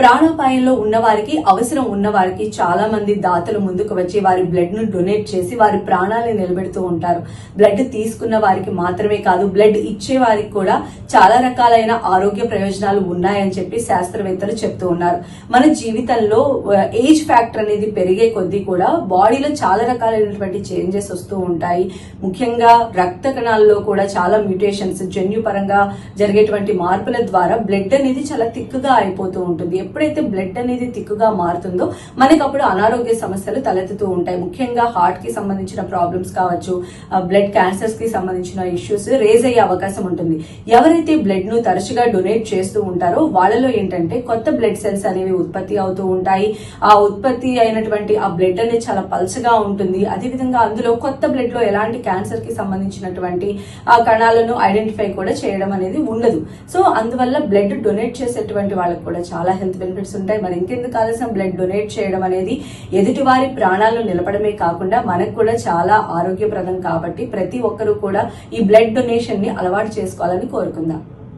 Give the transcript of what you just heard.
ప్రాణాపాయంలో ఉన్న వారికి అవసరం ఉన్న వారికి చాలా మంది దాతలు ముందుకు వచ్చి వారి బ్లడ్ను డొనేట్ చేసి వారి ప్రాణాలను నిలబెడుతూ ఉంటారు. బ్లడ్ తీసుకున్న వారికి మాత్రమే కాదు బ్లడ్ ఇచ్చే వారికి కూడా చాలా రకాలైన ఆరోగ్య ప్రయోజనాలు ఉన్నాయని చెప్పి శాస్త్రవేత్తలు చెప్తూ ఉన్నారు. మన జీవితంలో ఏజ్ ఫ్యాక్టర్ అనేది పెరిగే కొద్దీ కూడా బాడీలో చాలా రకాలైనటువంటి చేంజెస్ వస్తూ ఉంటాయి. ముఖ్యంగా రక్త కణాల్లో కూడా చాలా మ్యూటేషన్స్ జన్యుపరంగా జరిగేటువంటి మార్పుల ద్వారా బ్లడ్ అనేది చాలా తిక్కుగా అయిపోతూ ఉంటుంది. ఎప్పుడైతే బ్లడ్ అనేది తిక్కుగా మారుతుందో మనకి అప్పుడు అనారోగ్య సమస్యలు తలెత్తుతూ ఉంటాయి. ముఖ్యంగా హార్ట్కి సంబంధించిన ప్రాబ్లమ్స్ కావచ్చు బ్లడ్ క్యాన్సర్స్కి సంబంధించిన ఇష్యూస్ రేజ్ అయ్యే అవకాశం ఉంటుంది. ఎవరైతే బ్లడ్ను తరచుగా డొనేట్ చేస్తూ ఉంటారో వాళ్ళలో ఏంటంటే కొత్త బ్లడ్ సెల్స్ అనేవి ఉత్పత్తి అవుతూ ఉంటాయి. ఆ ఉత్పత్తి అయినటువంటి ఆ బ్లడ్ అనేది చాలా పల్చగా ఉంటుంది. అదేవిధంగా అందులో కొత్త బ్లడ్లో ఎలాంటి క్యాన్సర్కి సంబంధించినటువంటి ఆ కణాలను ఐడెంటిఫై కూడా చేయడం అనేది ఉండదు. సో అందువల్ల బ్లడ్ డొనేట్ చేసేటువంటి వాళ్ళకి కూడా చాలా హెల్త్ బెనిఫిట్స్ ఉంటాయి. మరి ఇంకెందుకు ఆలస్యం? బ్లడ్ డొనేట్ చేయడం అనేది ఎదుటివారి ప్రాణాలను నిలపడమే కాకుండా మనకు కూడా చాలా ఆరోగ్యప్రదం కాబట్టి ప్రతి ఒక్కరూ కూడా ఈ బ్లడ్ డొనేషన్ని అలవాటు చేసుకోవాలని కోరుకుందాం.